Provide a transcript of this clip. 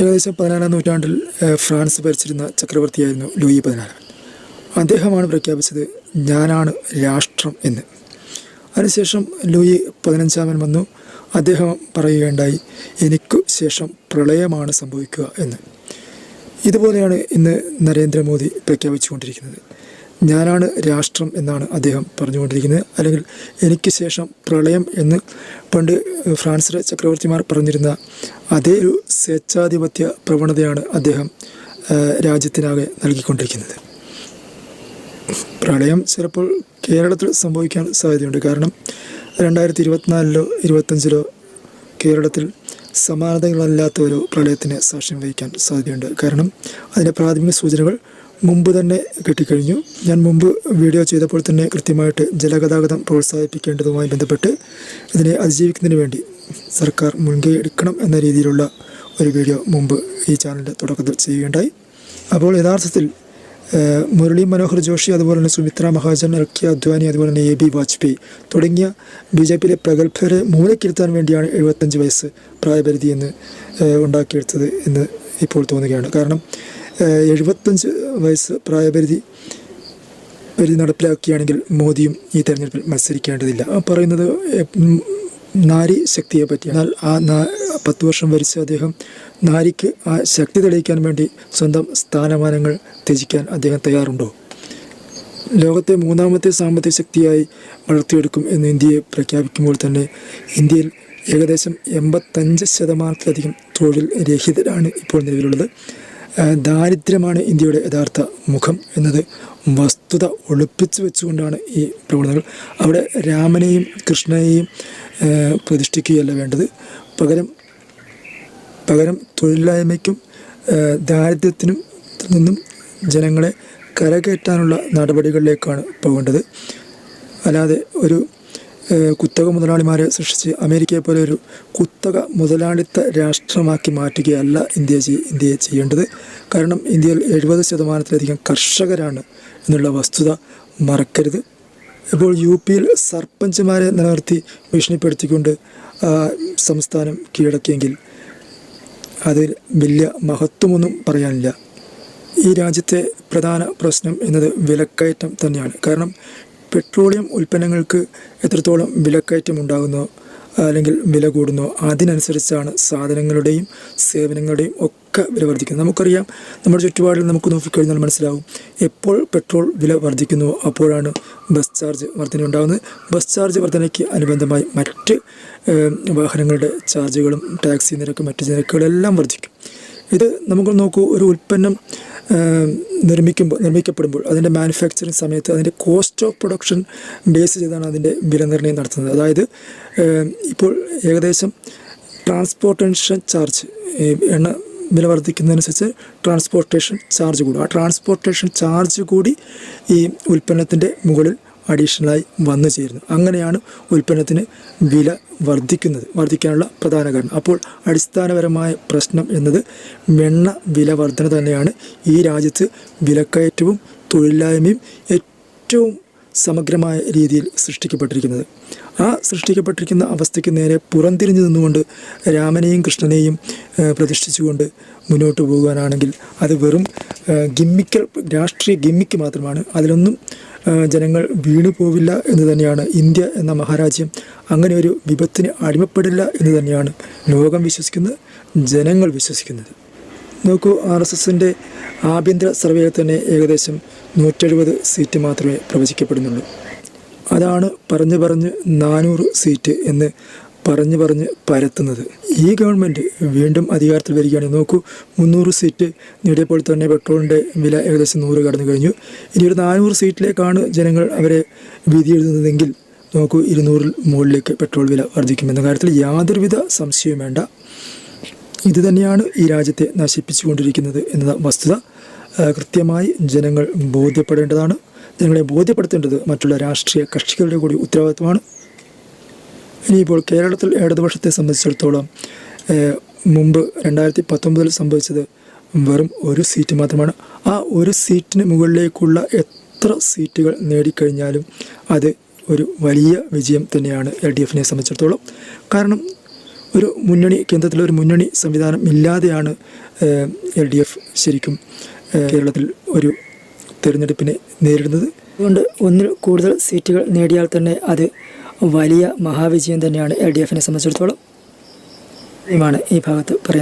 ഏകദേശം പതിനാലാം നൂറ്റാണ്ടിൽ ഫ്രാൻസ് ഭരിച്ചിരുന്ന ചക്രവർത്തിയായിരുന്നു ലൂയി പതിനാലാം അദ്ദേഹമാണ് പ്രഖ്യാപിച്ചത് ഞാനാണ് രാഷ്ട്രം എന്ന്. അതിനുശേഷം ലൂയി പതിനഞ്ചാമൻ വന്നു. അദ്ദേഹം പറയുകയുണ്ടായി എനിക്കു ശേഷം പ്രളയമാണ് സംഭവിക്കുക എന്ന്. ഇതുപോലെയാണ് ഇന്ന് നരേന്ദ്രമോദി പ്രഖ്യാപിച്ചുകൊണ്ടിരിക്കുന്നത്. ഞാനാണ് രാഷ്ട്രം എന്നാണ് അദ്ദേഹം പറഞ്ഞുകൊണ്ടിരിക്കുന്നത്. അല്ലെങ്കിൽ എനിക്ക് ശേഷം പ്രളയം എന്ന് പണ്ട് ഫ്രാൻസിലെ ചക്രവർത്തിമാർ പറഞ്ഞിരുന്ന അതേ ഒരു സ്വേച്ഛാധിപത്യ പ്രവണതയാണ് അദ്ദേഹം രാജ്യത്തിനാകെ നൽകിക്കൊണ്ടിരിക്കുന്നത്. പ്രളയം ചിലപ്പോൾ കേരളത്തിൽ സംഭവിക്കാൻ സാധ്യതയുണ്ട്. കാരണം രണ്ടായിരത്തി ഇരുപത്തിനാലിലോ ഇരുപത്തഞ്ചിലോ കേരളത്തിൽ സമാനതകളില്ലാത്ത ഒരു പ്രളയത്തിന് സാക്ഷ്യം വഹിക്കാൻ സാധ്യതയുണ്ട്. കാരണം അതിന്റെ പ്രാഥമിക സൂചനകൾ മുമ്പ് തന്നെ കിട്ടിക്കഴിഞ്ഞു. ഞാൻ മുമ്പ് വീഡിയോ ചെയ്തപ്പോൾ തന്നെ കൃത്യമായിട്ട് ജലഗതാഗതം പ്രോത്സാഹിപ്പിക്കേണ്ടതുമായി ബന്ധപ്പെട്ട് ഇതിനെ അതിജീവിക്കുന്നതിന് വേണ്ടി സർക്കാർ മുൻകൈ എടുക്കണം എന്ന രീതിയിലുള്ള ഒരു വീഡിയോ മുമ്പ് ഈ ചാനലിന്റെ തുടക്കത്തിൽ ചെയ്യുകയുണ്ടായി. അപ്പോൾ യഥാർത്ഥത്തിൽ മുരളി മനോഹർ ജോഷി അതുപോലെ തന്നെ സുമിത്ര മഹാജൻ എൽ കെ അദ്വാനി അതുപോലെ തന്നെ എ ബി വാജ്പേയി തുടങ്ങിയ ബി ജെ പിയിലെ പ്രഗത്ഭരെ മൂലക്കിരുത്താൻ വേണ്ടിയാണ് എഴുപത്തഞ്ച് വയസ്സ് പ്രായപരിധി എന്ന് ഉണ്ടാക്കിയെടുത്തത് എന്ന് ഇപ്പോൾ തോന്നുകയാണ്. കാരണം എഴുപത്തഞ്ച് വയസ്സ് പ്രായപരിധി പരിധി നടപ്പിലാക്കുകയാണെങ്കിൽ മോദിയും ഈ തെരഞ്ഞെടുപ്പിൽ മത്സരിക്കേണ്ടതില്ല. പറയുന്നത് നാരി ശക്തിയെ പറ്റി എന്നാൽ ആ പത്ത് വർഷം ഭരിച്ച അദ്ദേഹം നാരിക്ക് ആ ശക്തി തെളിയിക്കാൻ വേണ്ടി സ്വന്തം സ്ഥാനമാനങ്ങൾ ത്യജിക്കാൻ അദ്ദേഹം തയ്യാറുണ്ടോ? ലോകത്തെ മൂന്നാമത്തെ സാമ്പത്തിക ശക്തിയായി വളർത്തിയെടുക്കും എന്ന് ഇന്ത്യയെ പ്രഖ്യാപിക്കുമ്പോൾ തന്നെ ഇന്ത്യയിൽ ഏകദേശം എൺപത്തഞ്ച് ശതമാനത്തിലധികം തൊഴിൽ രഹിതരാണ് ഇപ്പോൾ നിലവിലുള്ളത്. ദാരിദ്ര്യമാണ് ഇന്ത്യയുടെ യഥാർത്ഥ മുഖം എന്നത് വസ്തുത ഒളിപ്പിച്ചു വെച്ചുകൊണ്ടാണ് ഈ പ്രവണതകൾ. അവിടെ രാമനെയും കൃഷ്ണനെയും പ്രതിഷ്ഠിക്കുകയല്ല വേണ്ടത്. പകരം പകരം തൊഴിലില്ലായ്മയ്ക്കും ദാരിദ്ര്യത്തിനും നിന്നും ജനങ്ങളെ കരകയറ്റാനുള്ള നടപടികളിലേക്കാണ് പോകേണ്ടത്. അല്ലാതെ ഒരു കുത്തക മുതലാളിമാരെ സൃഷ്ടിച്ച് അമേരിക്കയെ പോലെ ഒരു കുത്തക മുതലാളിത്ത രാഷ്ട്രമാക്കി മാറ്റുകയല്ല ഇന്ത്യ ഇന്ത്യയെ ചെയ്യേണ്ടത്. കാരണം ഇന്ത്യയിൽ എഴുപത് ശതമാനത്തിലധികം കർഷകരാണ് എന്നുള്ള വസ്തുത മറക്കരുത്. ഇപ്പോൾ യു പിയിൽ സർപ്പഞ്ചുമാരെ നിലനിർത്തി ഭീഷണിപ്പെടുത്തിക്കൊണ്ട് സംസ്ഥാനം കീഴടക്കിയെങ്കിൽ അതിൽ വലിയ മഹത്വമൊന്നും പറയാനില്ല. ഈ രാജ്യത്തെ പ്രധാന പ്രശ്നം എന്നത് വിലക്കയറ്റം തന്നെയാണ്. കാരണം പെട്രോളിയം ഉൽപ്പന്നങ്ങൾക്ക് എത്രത്തോളം വിലക്കയറ്റം ഉണ്ടാകുന്നോ അല്ലെങ്കിൽ വില കൂടുന്നോ അതിനനുസരിച്ചാണ് സാധനങ്ങളുടെയും സേവനങ്ങളുടെയും ഒക്കെ വില വർദ്ധിക്കുന്നത്. നമുക്കറിയാം നമ്മുടെ ചുറ്റുപാടിൽ നമുക്ക് നോക്കിക്കഴിഞ്ഞാൽ മനസ്സിലാവും എപ്പോൾ പെട്രോൾ വില വർദ്ധിക്കുന്നു അപ്പോഴാണ് ബസ് ചാർജ് വർധന ഉണ്ടാകുന്നത് ബസ് ചാർജ് വർധനയ്ക്ക് അനുബന്ധമായി മറ്റ് വാഹനങ്ങളുടെ ചാർജുകളും ടാക്സി നിരക്കും മറ്റ് നിരക്കുകളെല്ലാം വർദ്ധിക്കും. ഇത് നമുക്ക് നോക്കൂ ഒരു ഉൽപ്പന്നം നിർമ്മിക്കുമ്പോൾ നിർമ്മിക്കപ്പെടുമ്പോൾ അതിന്റെ മാനുഫാക്ചറിങ് സമയത്ത് അതിന്റെ കോസ്റ്റ് ഓഫ് പ്രൊഡക്ഷൻ ബേസ് ചെയ്താണ് അതിന്റെ വില നിർണയം നടത്തുന്നത്. അതായത് ഇപ്പോൾ ഏകദേശം ട്രാൻസ്പോർട്ടേഷൻ ചാർജ് എണ്ണ വില വർദ്ധിക്കുന്നതനുസരിച്ച് ട്രാൻസ്പോർട്ടേഷൻ ചാർജ് കൂടും. ആ ട്രാൻസ്പോർട്ടേഷൻ ചാർജ് കൂടി ഈ ഉൽപ്പന്നത്തിന്റെ മുകളിൽ അഡീഷണലായി വന്നു ചേരുന്നു. അങ്ങനെയാണ് ഉൽപ്പന്നത്തിന് വില വർദ്ധിക്കുന്നത് വർദ്ധിക്കാനുള്ള പ്രധാന കാരണം. അപ്പോൾ അടിസ്ഥാനപരമായ പ്രശ്നം എന്നത് വെണ്ണ വില വർധന തന്നെയാണ്. ഈ രാജ്യത്ത് വിലക്കയറ്റവും തൊഴിലില്ലായ്മയും ഏറ്റവും സമഗ്രമായ രീതിയിൽ സൃഷ്ടിക്കപ്പെട്ടിരിക്കുന്നത്. ആ സൃഷ്ടിക്കപ്പെട്ടിരിക്കുന്ന അവസ്ഥയ്ക്ക് നേരെ പുറംതിരിഞ്ഞു നിന്നുകൊണ്ട് രാമനെയും കൃഷ്ണനെയും പ്രതിഷ്ഠിച്ചുകൊണ്ട് മുന്നോട്ട് പോകുവാനാണെങ്കിൽ അത് വെറും ഗിമ്മിക്കൽ രാഷ്ട്രീയ ഗിമ്മിക്ക് മാത്രമാണ്. അതിലൊന്നും ജനങ്ങൾ വീണു പോവില്ല എന്ന് തന്നെയാണ് ഇന്ത്യ എന്ന മഹാരാജ്യം. അങ്ങനെ ഒരു വിപത്തിന് അടിമപ്പെടില്ല എന്ന് തന്നെയാണ് ലോകം വിശ്വസിക്കുന്നത് ജനങ്ങൾ വിശ്വസിക്കുന്നത്. നോക്കൂ ആർ എസ് എസിന്റെ ആഭ്യന്തര സർവേയിൽ തന്നെ ഏകദേശം നൂറ്റെഴുപത് സീറ്റ് മാത്രമേ പ്രവചിക്കപ്പെടുന്നുള്ളൂ. അതാണ് പറഞ്ഞു പറഞ്ഞ് നാനൂറ് സീറ്റ് എന്ന് പറഞ്ഞു പറഞ്ഞ് പരത്തുന്നത്. ഈ ഗവൺമെന്റ് വീണ്ടും അധികാരത്തിൽ വരികയാണെങ്കിൽ നോക്കൂ മുന്നൂറ് സീറ്റ് നേടിയപ്പോൾ തന്നെ പെട്രോളിന്റെ വില ഏകദേശം നൂറ് കടന്നു കഴിഞ്ഞു. ഇനി ഒരു നാനൂറ് സീറ്റിലേക്കാണ് ജനങ്ങൾ അവരെ വിധി എഴുതുന്നതെങ്കിൽ നോക്കൂ ഇരുന്നൂറിൽ മുകളിലേക്ക് പെട്രോൾ വില വർദ്ധിക്കുമെന്ന കാര്യത്തിൽ യാതൊരുവിധ സംശയവും വേണ്ട. ഇത് തന്നെയാണ് ഈ രാജ്യത്തെ നശിപ്പിച്ചുകൊണ്ടിരിക്കുന്നത് എന്ന വസ്തുത. കൃത്യമായി ജനങ്ങൾ ബോധ്യപ്പെടേണ്ടതാണ്. ജനങ്ങളെ ബോധ്യപ്പെടുത്തേണ്ടത് മറ്റുള്ള രാഷ്ട്രീയ കക്ഷികളുടെ കൂടി ഉത്തരവാദിത്വമാണ്. ഇനിയിപ്പോൾ കേരളത്തിൽ ഇടതുപക്ഷത്തെ സംബന്ധിച്ചിടത്തോളം മുമ്പ് രണ്ടായിരത്തി പത്തൊമ്പതിൽ സംഭവിച്ചത് വെറും ഒരു സീറ്റ് മാത്രമാണ്. ആ ഒരു സീറ്റിന് മുകളിലേക്കുള്ള എത്ര സീറ്റുകൾ നേടിക്കഴിഞ്ഞാലും അത് ഒരു വലിയ വിജയം തന്നെയാണ് എൽ ഡി എഫിനെ സംബന്ധിച്ചിടത്തോളം. കാരണം ഒരു മുന്നണി കേന്ദ്രത്തിലെ ഒരു മുന്നണി സംവിധാനം ഇല്ലാതെയാണ് എൽ ഡി എഫ് ശരിക്കും കേരളത്തിൽ ഒരു തിരഞ്ഞെടുപ്പിനെ നേരിടുന്നത്. അതുകൊണ്ട് ഒന്നിൽ കൂടുതൽ സീറ്റുകൾ നേടിയാൽ തന്നെ അത് വലിയ മഹാവിജയം തന്നെയാണ് എൽ ഡി എഫിനെ സംബന്ധിച്ചിടത്തോളം. ഈ ഭാഗത്ത് പറയാൻ